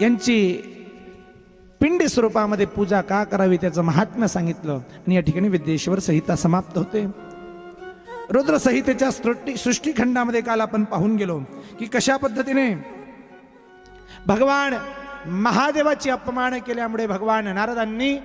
यांची पिंडी स्वरूपामध्ये पूजा का करावी त्याचं महात्म्य सांगितलं. आणि या ठिकाणी विद्येश्वर संहिता समाप्त होते. रुद्र संहितेच्या सृष्टी सृष्टीखंडामध्ये काल आपण पाहून गेलो की कशा पद्धतीने भगवान महादेवाची अपमान केल्यामुळे भगवान नारदांनी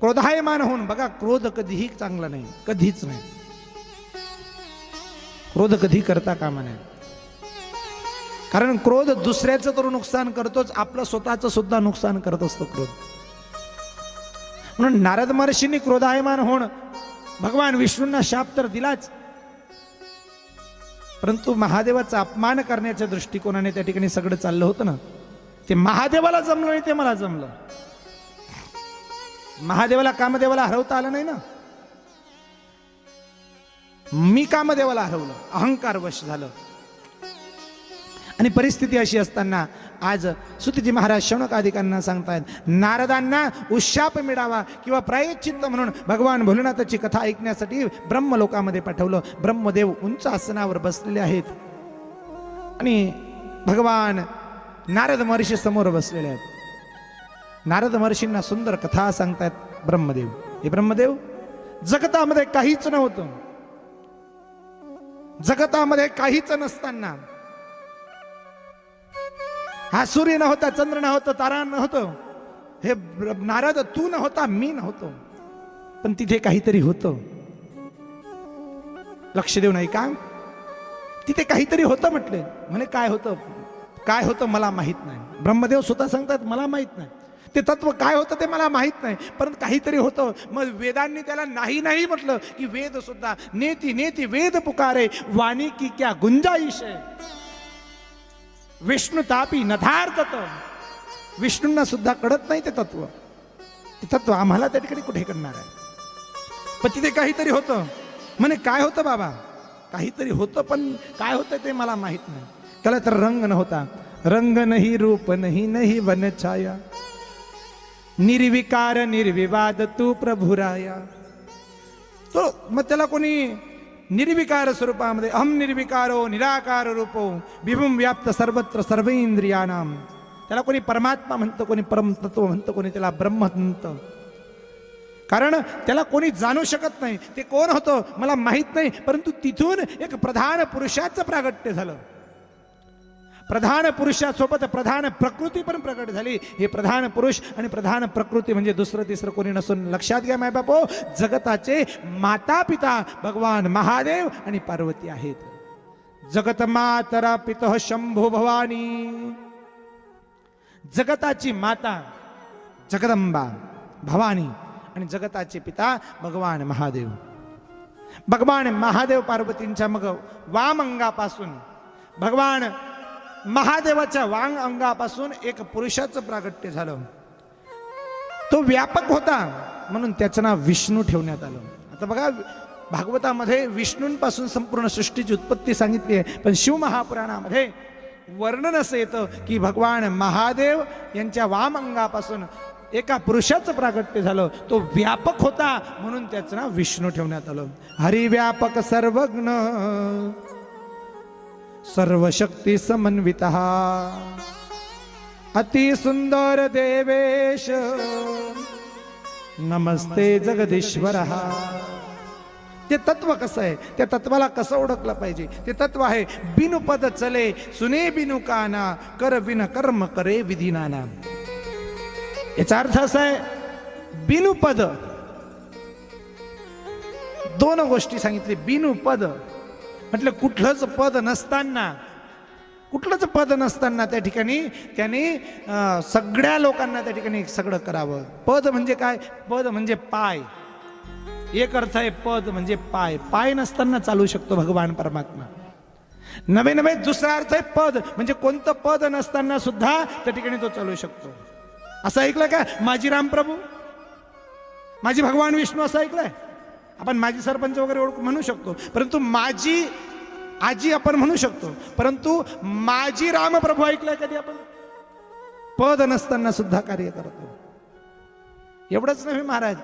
क्रोधायमान होऊन बघा क्रोध कधीही चांगला नाही कधीच नाही. क्रोध कधी करता कामा नाही कारण क्रोध दुसऱ्याचं तर नुकसान करतोच आपलं स्वतःचं सुद्धा नुकसान करत असतो क्रोध. म्हणून नारद महर्षींनी क्रोधायमान होण भगवान विष्णूंना शाप तर दिलाच. परंतु महादेवाचा अपमान करण्याच्या दृष्टिकोनाने त्या ठिकाणी सगळं चाललं होतं ना. ते महादेवाला जमलं आणि ते मला जमलं. महादेवाला कामदेवाला हरवता आलं नाही ना. मी कामदेवाला हरवलं अहंकार वश झालं. आणि परिस्थिती अशी असताना आज सुतीजी महाराज शौनकाधिकांना सांगतायत नारदांना उशाप मिळावा किंवा प्रायश्चित्त म्हणून भगवान भोलेनाथाची कथा ऐकण्यासाठी ब्रह्मलोकामध्ये पाठवलं. ब्रह्मदेव उंच आसनावर बसलेले आहेत आणि भगवान नारद महर्षी समोर बसलेले आहेत. नारद महर्षींना सुंदर कथा सांगतायत ब्रह्मदेव. हे ब्रह्मदेव जगतामध्ये काहीच नव्हतं. जगतामध्ये काहीच नसताना हा सूर्य नव्हता चंद्र नव्हतं तारा नव्हतं. हे ब्र- नारद तू नव्हता मी नव्हतो. पण तिथे काहीतरी होतं. लक्ष देऊ नाही का तिथे काहीतरी होतं म्हटले. म्हणे काय होतं? काय होतं मला माहीत नाही. ब्रह्मदेव स्वतः सांगतात मला माहीत नाही. ते तत्व काय होतं ते मला माहीत नाही. परंतु काहीतरी होतं. मग वेदांनी त्याला नाही नाही म्हटलं की वेद सुद्धा. नेती नेती वेद पुकारे. वाणी की क्या गुंजाईश आहे विष्णू तापी नधार तत्व. विष्णूंना सुद्धा कळत नाही ते तत्व. ते तत्व आम्हाला त्या ठिकाणी कुठे करणार आहे? पण तिथे काहीतरी होतं. म्हणे काय होतं बाबा? काहीतरी होतं पण काय होतं ते मला माहीत नाही. त्याला तर रंग नव्हता. रंग नाही रूप नाही नाही वनछाया निर्विकार निर्विवाद तू प्रभुराया. तो मग त्याला कोणी निर्विकार स्वरूपामध्ये अहम निर्विकारो निराकार रूपो विभुम व्याप्त सर्वत्र सर्व इंद्रियानाम त्याला कोणी परमात्मा म्हणतं कोणी परमतत्व म्हणतं कोणी त्याला ब्रह्म म्हणतं. कारण त्याला कोणी जाणू शकत नाही. ते कोण होतं? मला माहीत नाही. परंतु तिथून एक प्रधान पुरुषाचं प्रागट्य झालं. प्रधान पुरुषासोबत प्रधान प्रकृती पण प्रकट झाली. हे प्रधान पुरुष आणि प्रधान प्रकृती म्हणजे दुसरं तिसरं कोणी नसून लक्षात घ्या माय बापो जगताचे माता पिता भगवान महादेव आणि पार्वती आहेत. जगत मातरा पित शंभू भवानी. जगताची माता जगदंबा भवानी आणि जगताचे पिता भगवान महादेव. भगवान महादेव पार्वतींच्या मग वामंगापासून भगवान महादेवाच्या वांग अंगापासून एक पुरुषाचं प्रागट्य झालं. तो व्यापक होता म्हणून त्याचं नाव विष्णू ठेवण्यात आलं. आता बघा भागवतामध्ये विष्णूंपासून संपूर्ण सृष्टीची उत्पत्ती सांगितली आहे पण शिवमहापुराणामध्ये वर्णन असं येतं की भगवान महादेव यांच्या वाम अंगापासून एका पुरुषाचं प्रागट्य झालं. तो व्यापक होता म्हणून त्याचं नाव विष्णू ठेवण्यात आलं. हरिव्यापक सर्वज्ञ सर्वशक्ती समन्वित अति सुंदर देवेश नमस्ते जगदीश्वर। ते तत्व कसं आहे? त्या तत्वाला कसं ओळखलं पाहिजे? ते तत्व आहे बिनु पद चले सुने बिनु काना कर बिन कर्म करे विधिनाना याचा अर्थ असा आहे बिनु पद दोन गोष्टी सांगितली बिनु पद म्हटलं कुठलंच पद नसताना कुठलंच पद नसताना त्या ठिकाणी त्यांनी सगळ्या लोकांना त्या ठिकाणी सगळं करावं. पद म्हणजे काय? पद म्हणजे पाय. एक अर्थ आहे पद म्हणजे पाय. पाय नसताना चालू शकतो भगवान परमात्मा. नवे नवे दुसरा अर्थ आहे पद. म्हणजे कोणतं पद नसताना सुद्धा त्या ठिकाणी तो चालू शकतो. असं ऐकलं का? माझी रामप्रभू? माझी भगवान विष्णू असं ऐकलंय? आपण माझी सरपंच वगैरे ओळख म्हणू शकतो. परंतु माझी आजी आपण म्हणू शकतो. परंतु माझी रामप्रभू ऐकलंय कधी आपण? पद नसताना सुद्धा कार्य करतो. एवढंच नव्हे महाराज.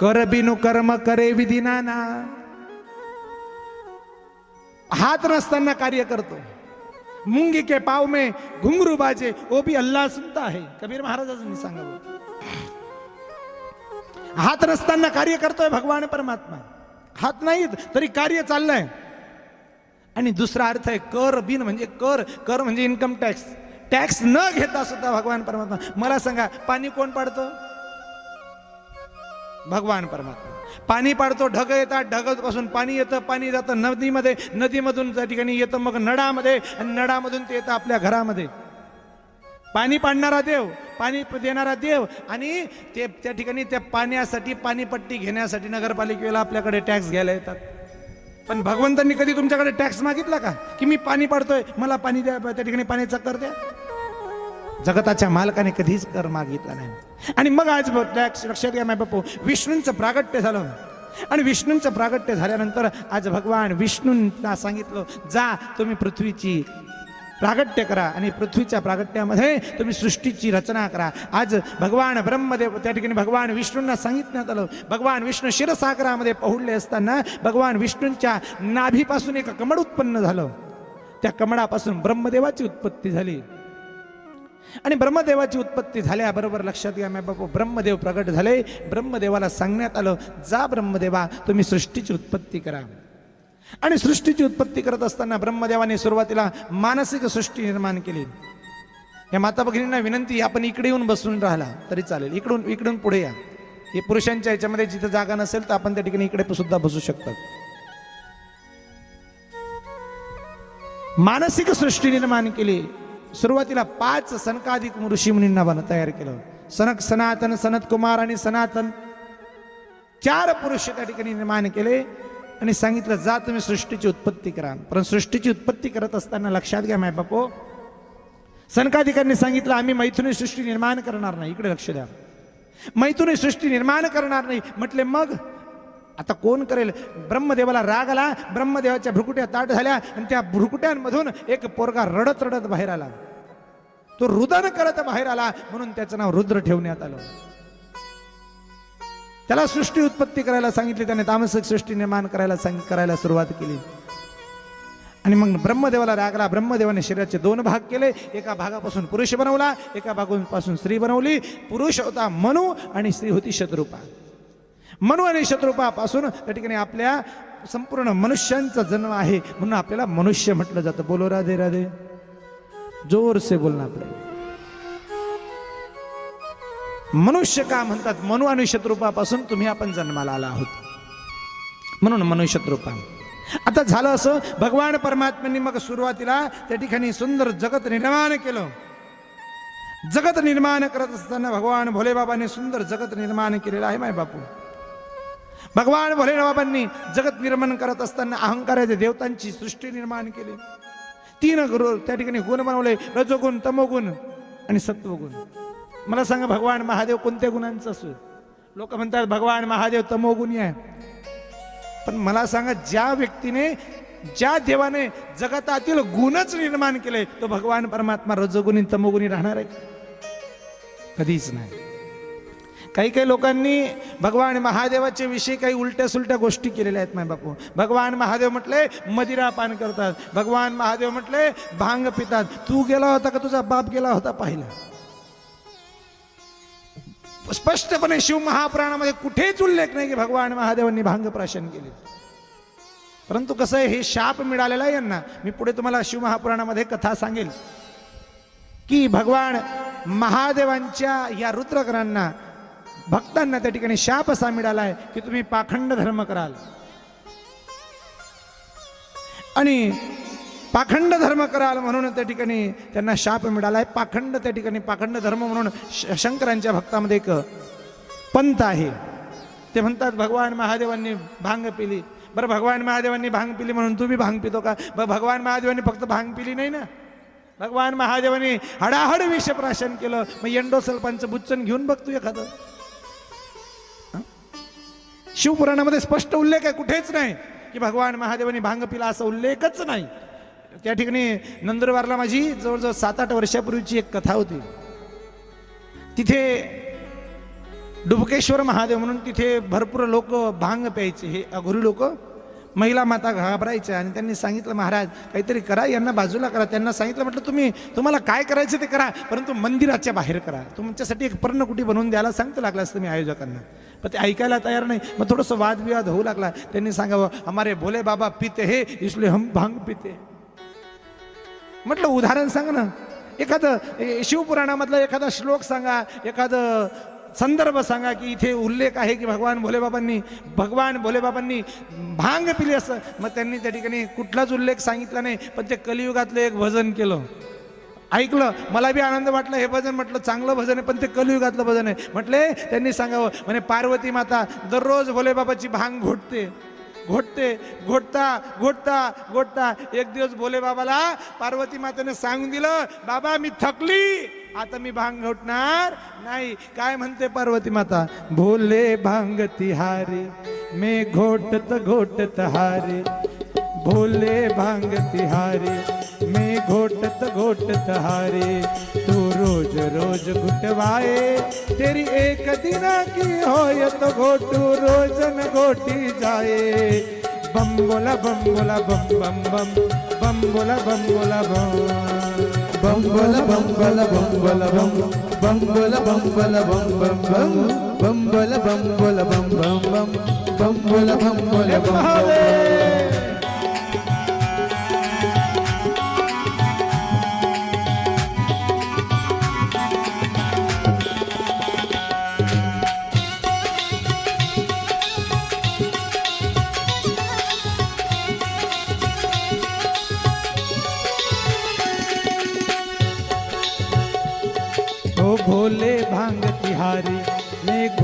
कर बिनु कर्म करे विधिनाना. हात नसताना कार्य करतो. मुंगी के पाव में घुंगरू बाजे ओ भी अल्लाह सुनता है कबीर महाराजांनी सांगावं. हात नसताना कार्य करतोय भगवान परमात्मा. हात नाहीत तरी कार्य चाललंय. आणि दुसरा अर्थ आहे कर बिन म्हणजे कर कर म्हणजे इन्कम टॅक्स टॅक्स न घेता सुद्धा भगवान परमात्मा. मला सांगा पाणी कोण पाडतं? भगवान परमात्मा. पाणी पाडतो ढग येतात ढगापासून पाणी येतं पाणी जातं नदीमध्ये. नदीमधून त्या ठिकाणी येतं मग नळामध्ये आणि नळामधून ते येतं आपल्या घरामध्ये. पाणी पाडणारा देव पाणी देणारा देव आणि ते त्या ठिकाणी त्या पाण्यासाठी पाणीपट्टी घेण्यासाठी नगरपालिकेला आपल्याकडे टॅक्स घ्यायला येतात. पण भगवंतांनी कधी तुमच्याकडे टॅक्स मागितला का? की मी पाणी पाडतोय मला पाणी द्या त्या ठिकाणी पाण्याचा कर द्या? जगताच्या मालकाने कधीच कर मागितला नाही. आणि मग आज टॅक्स लक्षात घ्या माय बापू विष्णूंचं प्रागट्य झालं. आणि विष्णूंचं प्रागट्य झाल्यानंतर आज भगवान विष्णूंना सांगितलं जा तुम्ही पृथ्वीची प्रागट्य करा आणि पृथ्वीच्या प्रागट्यामध्ये तुम्ही सृष्टीची रचना करा. आज भगवान ब्रह्मदेव त्या ठिकाणी भगवान विष्णूंना सांगितण्यात आलं भगवान विष्णू क्षीरसागरामध्ये पहुडले असताना भगवान विष्णूंच्या नाभीपासून एक कमळ उत्पन्न झालं. त्या कमळापासून ब्रह्मदेवाची उत्पत्ती झाली. आणि ब्रह्मदेवाची उत्पत्ती झाल्याबरोबर लक्षात घ्या मॅ बापू ब्रह्मदेव प्रगट झाले. ब्रह्मदेवाला सांगण्यात आलं जा ब्रह्मदेवा तुम्ही सृष्टीची उत्पत्ती करा. आणि सृष्टीची उत्पत्ती करत असताना ब्रह्मदेवाने सुरुवातीला मानसिक सृष्टी निर्माण केली. या माता भगिनींना विनंती आपण इकडे येऊन बसून राहिला तरी चालेल. इकडून इकडून पुढे या. हे पुरुषांच्या याच्यामध्ये जिथं जागा नसेल तर आपण त्या ठिकाणी इकडे सुद्धा बसू शकतात मानसिक सृष्टी निर्माण केली. सुरुवातीला पाच सनकाधिक ऋषी मुनींना बन तयार केलं. सनक सनातन सनत कुमार आणि सनातन. चार पुरुष त्या ठिकाणी निर्माण केले. आणि सांगितलं जा तुम्ही सृष्टीची उत्पत्ती करा. पण सृष्टीची उत्पत्ती करत असताना लक्षात घ्या माय बापो. सनकाधिकांनी सांगितलं आम्ही मैथुनी सृष्टी निर्माण करणार नाही. इकडे लक्ष द्या. मैथुनी सृष्टी निर्माण करणार नाही. म्हटले मग? आता कोण करेल? ब्रह्मदेवाला राग आला. ब्रह्मदेवाच्या भ्रुकुट्या ताट झाल्या आणि त्या भ्रुकुट्यांमधून एक पोरगा रडत रडत बाहेर आला. तो रुदन करत बाहेर आला. म्हणून त्याचं नाव रुद्र ठेवण्यात आलं. त्याला सृष्टी उत्पत्ती करायला सांगितली त्याने तामसिक सृष्टी निर्माण करायला सांग करायला सुरुवात केली. आणि मग ब्रह्मदेवाला रागला ब्रह्मदेवाने शरीराचे दोन भाग केले. एका भागापासून पुरुष बनवला एका भागापासून स्त्री बनवली. पुरुष होता मनु आणि स्त्री होती शत्रुपा. मनु आणि शत्रुपापासून त्या ठिकाणी आपल्या संपूर्ण मनुष्यांचा जन्म आहे. म्हणून आपल्याला मनुष्य म्हटलं जातं. बोलो राधे राधे. जोर से बोलणं आपल्याला मनुष्य का म्हणतात? मनु आणि शत्रुपापासून तुम्ही आपण जन्माला आला आहोत. म्हणून मनुष्यत्रुपा आता झालं असं भगवान परमात्म्यांनी मग सुरुवातीला त्या ठिकाणी सुंदर जगत निर्माण केलं. जगत निर्माण करत असताना भगवान भोलेबाबाने सुंदर जगत निर्माण केलेलं आहे माय बापू. भगवान भोलेबाबांनी जगत निर्माण करत असताना अहंकाराच्या देवतांची सृष्टी निर्माण केली. तीन गुरु त्या ठिकाणी गुण बनवले रजोगुण तमोगुण आणि सत्वगुण. मला सांगा भगवान महादेव कोणत्या गुणांचा असू लोक म्हणतात भगवान महादेव तमोगुणी आहे. पण मला सांगा ज्या व्यक्तीने ज्या देवाने जगतातील गुणच निर्माण केले तो भगवान परमात्मा रजोगुणी तमोगुणी राहणार आहे कधीच नाही. काही काही लोकांनी भगवान महादेवाच्या विषयी काही उलट्या सुलट्या गोष्टी केलेल्या आहेत माय बापू भगवान महादेव म्हटले मदिरा पान करतात. भगवान महादेव म्हटले भांग पितात. तू गेला होता का? तुझा बाप गेला होता पाहिला. स्पष्टपणे शिव महापुराणामध्ये कुठेच उल्लेख नाही की भगवान महादेवांनी भांग प्राशन केले. परंतु कसं आहे हे शाप मिळालेला आहे यांना. मी पुढे तुम्हाला शिव महापुराणामध्ये कथा सांगेल. की भगवान महादेवांच्या या रुद्रकरांना भक्तांना त्या ठिकाणी शाप असा मिळाला आहे की तुम्ही पाखंड धर्म कराल. आणि पाखंड धर्म कराल म्हणून त्या ठिकाणी त्यांना शाप मिळाला आहे पाखंड त्या ठिकाणी पाखंड धर्म म्हणून श- शंकरांच्या भक्तामध्ये एक पंथ आहे. ते म्हणतात भगवान महादेवांनी भांग पिली. बरं भगवान महादेवांनी भांग पिली म्हणून तुम्ही भांग पितो का? बरं भगवान महादेवांनी फक्त भांग पिली नाही ना. भगवान महादेवांनी हडाहड विषप्राशन केलं. मग एंडोसल्पांचं बुच्चन घेऊन बघतो एखादं. शिवपुराणामध्ये स्पष्ट उल्लेख आहे कुठेच नाही की भगवान महादेवांनी भांग पिला असा उल्लेखच नाही. त्या ठिकाणी नंदुरबारला माझी जवळजवळ सात आठ वर्षापूर्वीची एक कथा होती. तिथे डुबकेश्वर महादेव म्हणून तिथे भरपूर लोक भांग प्यायचे. हे अघोरी लोक महिला माता घाबरायच्या आणि त्यांनी सांगितलं महाराज काहीतरी करा यांना बाजूला करा. त्यांना सांगितलं म्हटलं तुम्ही तुम्हाला काय करायचं ते करा परंतु मंदिराच्या बाहेर करा. तुमच्यासाठी एक पर्णकुटी बनवून द्यायला सांगतो लागलं असतं मी आयोजकांना. पण ते ऐकायला तयार नाही. मग थोडंसं वादविवाद होऊ लागला. त्यांनी सांगावं हमारे भोले बाबा पिते हे इसले हम भांग पिते. म्हटलं उदाहरण सांग ना. एखादं ए, शिवपुराणामधलं एखादा श्लोक सांगा एखादं संदर्भ सांगा की इथे उल्लेख आहे की भगवान भोलेबाबांनी भगवान भोलेबाबांनी भांग पिली असं. मग त्यांनी त्या ठिकाणी कुठलाच उल्लेख सांगितला नाही पण ते कलियुगातलं एक भजन केलं. ऐकलं मला बी आनंद वाटला हे भजन म्हटलं चांगलं भजन आहे पण ते कलियुगातलं भजन आहे. म्हटले त्यांनी सांगावं म्हणे पार्वती माता दररोज भोलेबाबाची भांग घोटते. घोटते घोटता घोटता घोटता. एक दिवस भोले बाबाला पार्वती मातेने सांगून दिलं बाबा मी थकली आता मी भांग घोटणार नाही. काय म्हणते पार्वती माता? भोले भांग तिहारी मे घोटत घोटत हारे. भोले भांग तिहारी मे घोटत घोटत हारे. रोज रोज घुटवाए तेरी एक दिन की होय तो घोटू रोज न घोटी जाए बम बोला बम बोला बम बम बम बम बोला बम बोला बम bum bala bum bala bum bala bum bum bala bum bala bum bum bum bum bala bum bala bum bum bum bum bala bum bala bum bum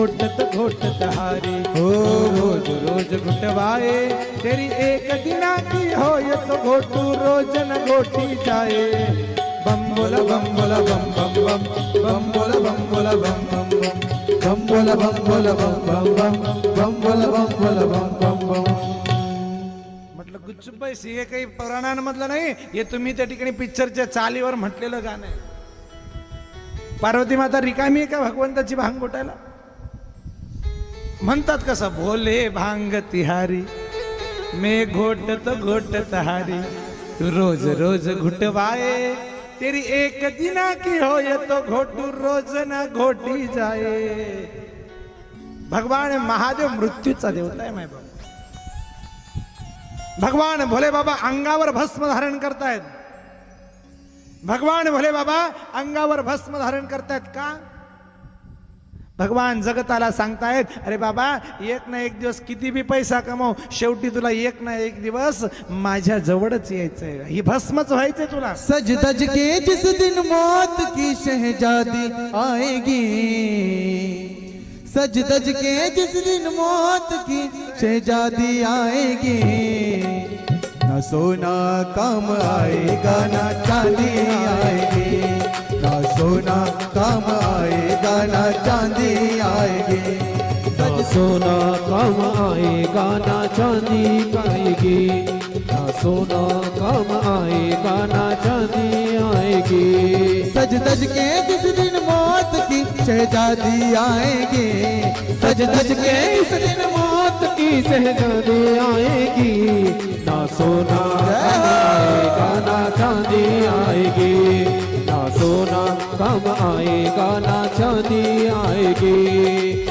घोटत घोटत हारी। ओ रोज रोज घुटवाए। तेरी एक दिना की हो ये तो घोटू रोज न घोटी जाए। बम बोला बम बोला बम बम। बम bum bala bum bala bum bum bum bum bala bum bala bum bum bum bum bala bum bala bum bum bum म्हटलं गुच्चू पैसे हे काही पुराणांमधलं नाही. हे तुम्ही त्या ठिकाणी पिक्चरच्या चालीवर म्हटलेलं गाणं आहे. पार्वती माता रिकामी आहे का भगवंताची भांग घोटायला? म्हणतात कसं भोले भांग तिहारी मे घोटत घोटत हारी रोज रोज घुटवाए तेरी एक दिना की हो तो घोटू रोज ना घोटी जाए. भगवान महादेव मृत्यूचा देवता आहे माय बाबा भगवान भोले बाबा अंगावर भस्म धारण करतायत. भगवान भोले बाबा अंगावर भस्म धारण करतायत का? भगवान जगताला सांगतायत अरे बाबा एक ना एक दिवस किती बी पैसा कमाव शेवटी तुला एक ना एक दिवस माझ्या जवळच यायचंय. ही भस्मच व्हायचंय तुला. सज धज के जिस दिन मौत की शहजादी आएगी। सज धज के जिस दिन मौत की शहजादी आएगी। न सोना काम आएगा ना चांदी आएगी। सोना काम आएगा ना चांदी आएगी। ना सोना काम आएगा ना चांदी आएगी। ना सोना काम आएगा ना चांदी आएगी। सज धज के जिस दिन मौत की शहजादी आएगी। सज धज के इस दिन मौत की सहजादी आएगी। ना सोना काम आएगा ना चांदी आएगी। सोना काम आएगा ना चांदी आएगी।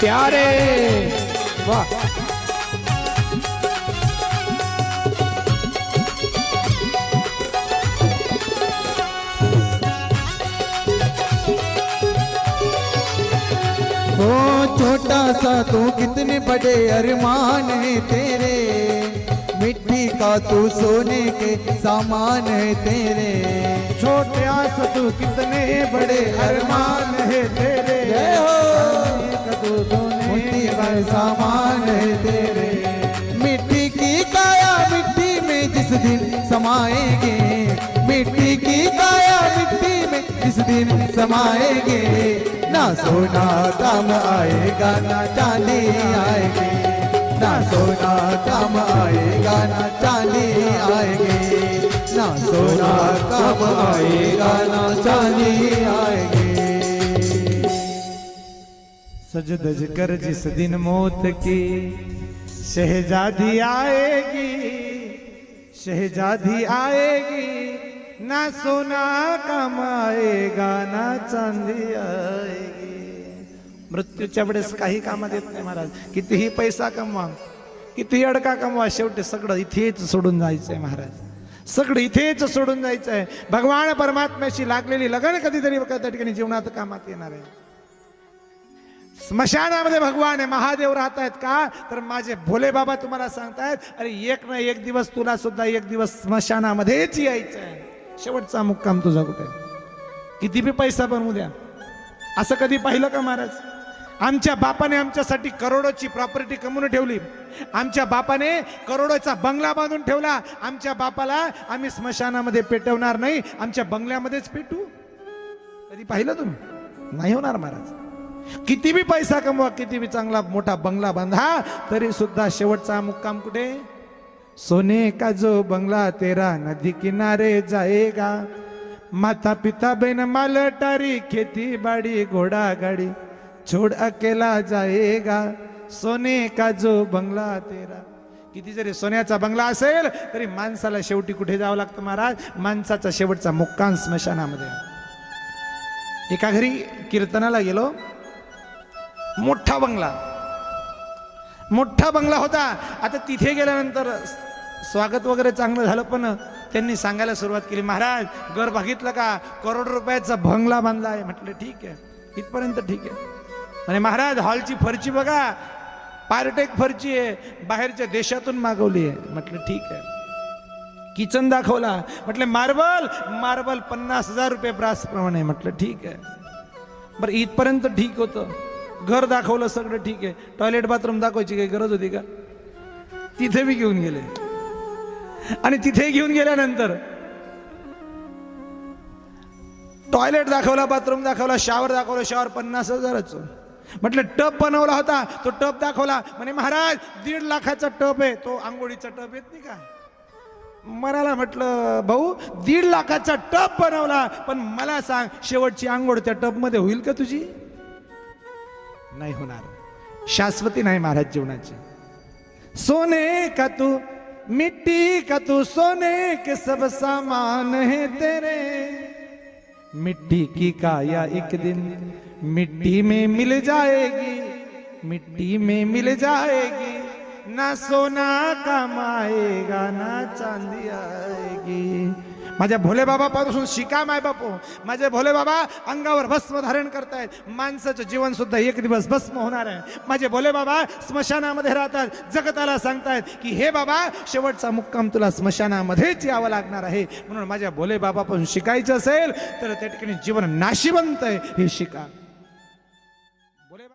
प्यारे। वाह। ओ छोटा सा तू कितने बड़े अरमान है तेरे। मिट्टी का तू सोने के सामान है तेरे। छोटे आस तू कितने बड़े अरमान है तेरे। हो। तू सोने मिट्टी का सामान है तेरे। मिट्टी की काया मिट्टी में जिस दिन समाएँगे। मिट्टी की काया मिट्टी में जिस दिन समाएँगे। ना सोना काम आएगा ना चांदी आएगी। ना सोना काम आएगा ना चांदी आएगी। ना सोना काम आएगा ना चांदी आएगी। सज दज कर जिस दिन मौत की शहजादी आएगी शहजादी आएगी। ना सोना कमाएगा ना चांदी आएगी। मृत्यूच्या वेळेस काही कामात येत नाही महाराज. कितीही पैसा कमवा कितीही अडका कमवा शेवटी सगळं इथेच सोडून जायचंय महाराज. सगळं इथेच सोडून जायचं आहे भगवान परमात्म्याशी लागलेली लगन कधीतरी त्या ठिकाणी जीवनात कामात येणार आहे. स्मशानामध्ये भगवान आहे महादेव राहत आहेत का? तर माझे भोले बाबा तुम्हाला सांगतायत अरे एक ना एक दिवस तुला सुद्धा एक दिवस स्मशानामध्येच यायचं आहे शेवटचा मुक्काम तुझा कुठे? किती बी पैसा बनवू द्या. असं कधी पाहिलं का महाराज? आमच्या बापाने आमच्यासाठी करोडोची प्रॉपर्टी कमवून ठेवली. आमच्या बापाने करोडोचा बंगला बांधून ठेवला. आमच्या बापाला आम्ही स्मशानामध्ये पेटवणार नाही. आमच्या बंगल्यामध्येच पेटू. कधी पाहिलं तुम्ही? नाही होणार महाराज. किती बी पैसा कमवा किती बी चांगला मोठा बंगला बांधा तरी सुद्धा शेवटचा मुक्काम कुठे? सोने का जो बंगला तेरा नदी किनारे जाएगा माता पिता बहन मालटारी खेती बाड़ी घोड़ा गाड़ी छोड़ अकेला जाएगा सोने का जो बंगला तेरा. किती जरी सोन्याचा बंगला असेल तरी माणसाला शेवटी कुठे जावं लागतं महाराज? माणसाचा शेवटचा मुक्काम स्मशानामध्ये. एका घरी कीर्तनाला गेलो. मोठा बंगला. मोठा बंगला होता. आता तिथे गेल्यानंतर स्वागत वगैरे चांगलं झालं पण त्यांनी सांगायला सुरुवात केली महाराज घर बघितलं का? करोड रुपयाचा बंगला बांधला आहे म्हटलं ठीक आहे. इथपर्यंत ठीक आहे. म्हणे महाराज हॉलची फरची बघा. पार्टेक फरची आहे. बाहेरच्या देशातून मागवली आहे. म्हटलं ठीक आहे. किचन दाखवला. म्हटलं मार्बल मार्बल पन्नास हजार रुपये प्रासप्रमाणे म्हटलं ठीक आहे. बरं इथपर्यंत ठीक होतं. घर दाखवलं सगळं ठीक आहे. टॉयलेट बाथरूम दाखवायची काही गरज होती का? तिथे बी घेऊन गेले. आणि तिथे घेऊन गेल्यानंतर टॉयलेट दाखवला बाथरूम दाखवला शॉवर दाखवला शॉवर पन्नास हजाराचं. म्हटलं टब बनवला होता. तो टब दाखवला. म्हणे महाराज दीड लाखाचा टब आहे. तो आंघोळीचा टब येत नाही का? मनाला म्हटलं भाऊ दीड लाखाचा टब बनवला. पण मला सांग शेवटची आंघोळ त्या टपमध्ये होईल का तुझी? नाही होणार. शाश्वती नाही महाराज जीवनाची. सोने का तू मिट्टी का तू सोने के सब सामान है तेरे. मिट्टी की काया एक दिन मिट्टी में मिल जाएगी मिट्टी में मिल जाएगी ना सोना कमाएगा ना चांदी आएगी। माझ्या भोले बाबापासून शिका माय बापू. माझे भोले बाबा अंगावर भस्म धारण करतायत. माणसाचं जीवन सुद्धा एक दिवस भस्म होणार आहे. माझे भोले बाबा स्मशानामध्ये राहतात. जगताला सांगतायत की हे बाबा शेवटचा मुक्काम तुला स्मशानामध्येच यावं लागणार आहे. म्हणून माझ्या भोले बाबापासून शिकायचं असेल तर त्या ठिकाणी जीवन नाशिवंत आहे हे शिका.